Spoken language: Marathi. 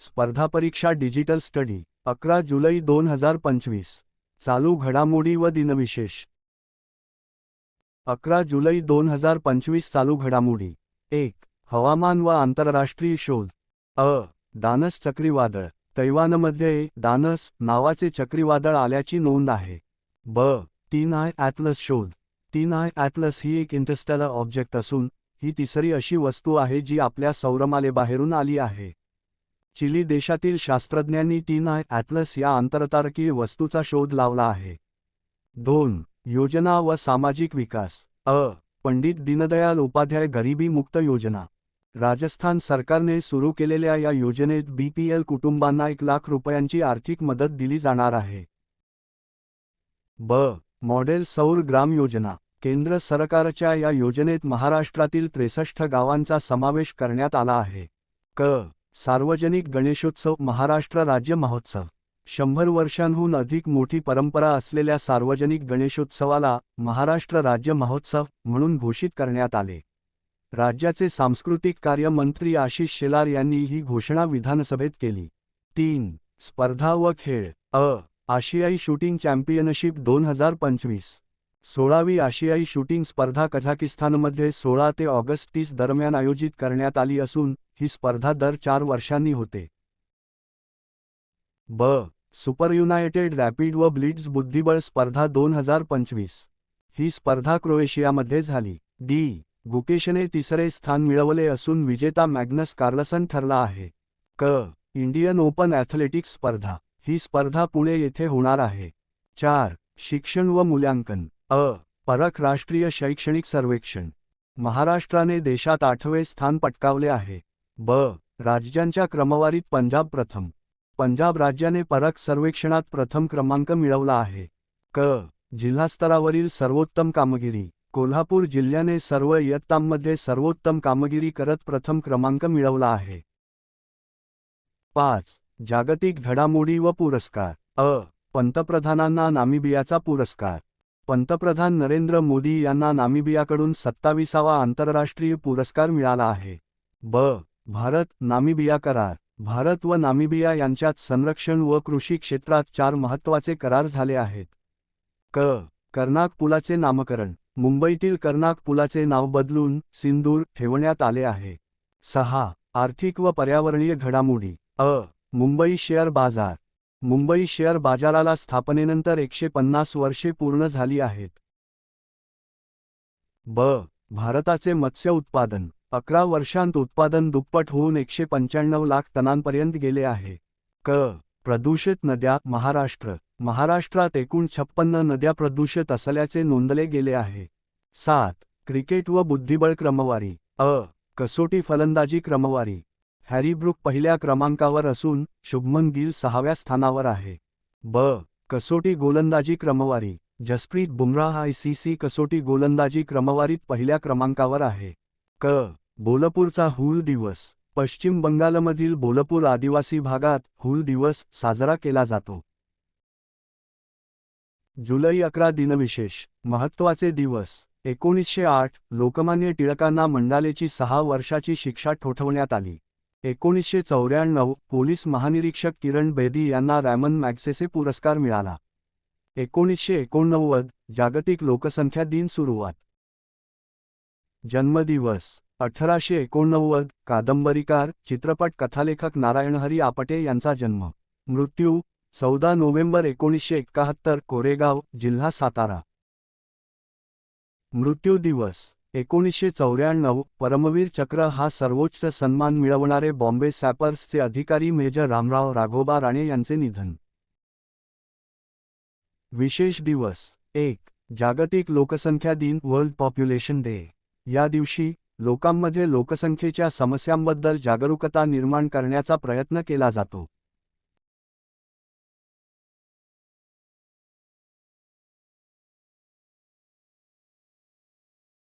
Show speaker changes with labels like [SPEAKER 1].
[SPEAKER 1] स्पर्धा परीक्षा डिजिटल स्टडी अकरा जुलै दोन हजार पंचवीस. चालू घडामोडी व दिनविशेष. अकरा जुलै दोन हजार पंचवीस चालू घडामोडी. एक हवामान व आंतरराष्ट्रीय शोध. अ दानस चक्रीवादळ. तैवानमध्ये दानस नावाचे चक्रीवादळ आल्याची नोंद आहे. ब तीन आय ॲटलस शोध. तीन आय ॲटलस ही एक इंटरस्टेलर ऑब्जेक्ट असून ही तिसरी अशी वस्तू आहे जी आपल्या सौरमालेबाहेरून आली आहे. चिली देशातील शास्त्रज्ञांनी तीन आय ॲटलस या आंतरतारकीय वस्तूचा शोध लावला आहे. दोन योजना व सामाजिक विकास. अ पंडित दीनदयाल उपाध्याय गरिबी मुक्त योजना. राजस्थान सरकारने सुरू केलेल्या या योजनेत बीपीएल कुटुंबांना एक लाख रुपयांची आर्थिक मदत दिली जाणार आहे. ब मॉडेल सौर ग्राम योजना. केंद्र सरकारच्या या योजनेत महाराष्ट्रातील त्रेसष्ट गावांचा समावेश करण्यात आला आहे. क सार्वजनिक गणेशोत्सव महाराष्ट्र राज्य महोत्सव. शंभर वर्षांहून अधिक मोठी परंपरा असलेल्या सार्वजनिक गणेशोत्सवाला महाराष्ट्र राज्य महोत्सव म्हणून घोषित करण्यात आले. राज्याचे सांस्कृतिक कार्य मंत्री आशिष शेलार यांनी ही घोषणा विधानसभेत केली. तीन. स्पर्धा व खेळ. अ. आशियाई शूटिंग चॅम्पियनशिप दोन हजार पंचवीस. सोळावी आशियाई शूटिंग स्पर्धा कझाकिस्तानमध्ये सोळा ते ऑगस्ट तीस दरम्यान आयोजित करण्यात आली असून ही स्पर्धा दर चार वर्षांनी होते. ब. सुपर युनायटेड रॅपिड व ब्लिट्झ बुद्धिबळ स्पर्धा दोन हजार पंचवीस. ही स्पर्धा क्रोएशियामध्ये झाली. डी. गुकेशने तिसरे स्थान मिळवले असून विजेता मॅग्नस कार्लसन ठरला आहे. क. इंडियन ओपन ॲथलेटिक्स स्पर्धा. ही स्पर्धा पुणे येथे होणार आहे. चार. शिक्षण व मूल्यांकन. अ. परख राष्ट्रीय शैक्षणिक सर्वेक्षण. महाराष्ट्राने देशात आठवे स्थान पटकावले आहे. ब. राज्यांच्या क्रमवारीत पंजाब प्रथम. पंजाब राज्याने परख सर्वेक्षणात प्रथम क्रमांक मिळवला आहे. क. जिल्हास्तरावरील सर्वोत्तम कामगिरी. कोल्हापूर जिल्ह्याने सर्व इयत्तांमध्ये सर्वोत्तम कामगिरी करत प्रथम क्रमांक मिळवला आहे. पाच. जागतिक घडामोडी व पुरस्कार. अ. पंतप्रधानांना नामिबियाचा पुरस्कार. पंतप्रधान नरेंद्र मोदी यांना नामिबियाकडून सत्ताविसावा आंतरराष्ट्रीय पुरस्कार मिळाला आहे. ब. भारत नामिबिया करार. भारत व नामिबिया यांच्यात संरक्षण व कृषी क्षेत्रात चार महत्त्वाचे करार झाले आहेत. क. कर्नाक पुलाचे नामकरण. मुंबईतील कर्नाक पुलाचे नाव बदलून सिंदूर ठेवण्यात आले आहे. सहा. आर्थिक व पर्यावरणीय घडामोडी. अ. मुंबई शेअर बाजार. मुंबई शेअर बाजाराला स्थापनेनंतर एकशे पन्नास वर्षे पूर्ण झाली आहेत. ब. भारताचे मत्स्य उत्पादन. अकरा वर्षांत उत्पादन दुप्पट होऊन एकशे पंच्याण्णव लाख टनांपर्यंत गेले आहे. क. प्रदूषित नद्या महाराष्ट्र. महाराष्ट्रात एकूण छप्पन्न नद्या प्रदूषित असल्याचे नोंदले गेले आहे. सात. क्रिकेट व बुद्धिबळ क्रमवारी. अ. कसोटी फलंदाजी क्रमवारी. हॅरीब्रुक पहिल्या क्रमांकावर असून शुभमन गिल सहाव्या स्थानावर आहे. ब. कसोटी गोलंदाजी क्रमवारी. Jasprit Bumrah I C C कसोटी गोलंदाजी क्रमवारीत पहिल्या क्रमांकावर आहे. क. बोलपूरचा हुल दिवस. पश्चिम बंगालमधील बोलपूर आदिवासी भागात हुल दिवस साजरा केला जातो. जुलै अकरा दिनविशेष. महत्त्वाचे दिवस. एकोणीसशे आठ लोकमान्य टिळकांना मंडालेची सहा वर्षाची शिक्षा ठोठवण्यात आली. एकोणीसशे चौऱ्याण्णव पोलीस महानिरीक्षक किरण बेदी यांना रॅमन मॅग्सेसे पुरस्कार मिळाला. एकोणीसशे एकोणनव्वद जागतिक लोकसंख्या दिन सुरुवात. जन्मदिवस अठराशे एकोणनव्वद कादंबरीकार चित्रपट कथालेखक नारायणहरी आपटे यांचा जन्म. मृत्यू चौदा नोव्हेंबर एकोणीसशे एक्काहत्तर कोरेगाव जिल्हा सातारा. मृत्यू दिवस एकोणीसशे चौऱ्याण्णव परमवीर चक्र हा सर्वोच्च सन्मान मिळवणारे बॉम्बे सॅपर्सचे अधिकारी मेजर रामराव राघोबा राणे यांचे निधन. विशेष दिवस एक जागतिक लोकसंख्या दिन वर्ल्ड पॉप्युलेशन डे. या दिवशी लोकांमध्ये लोकसंख्येच्या समस्यांबद्दल जागरूकता निर्माण करण्याचा प्रयत्न केला जातो.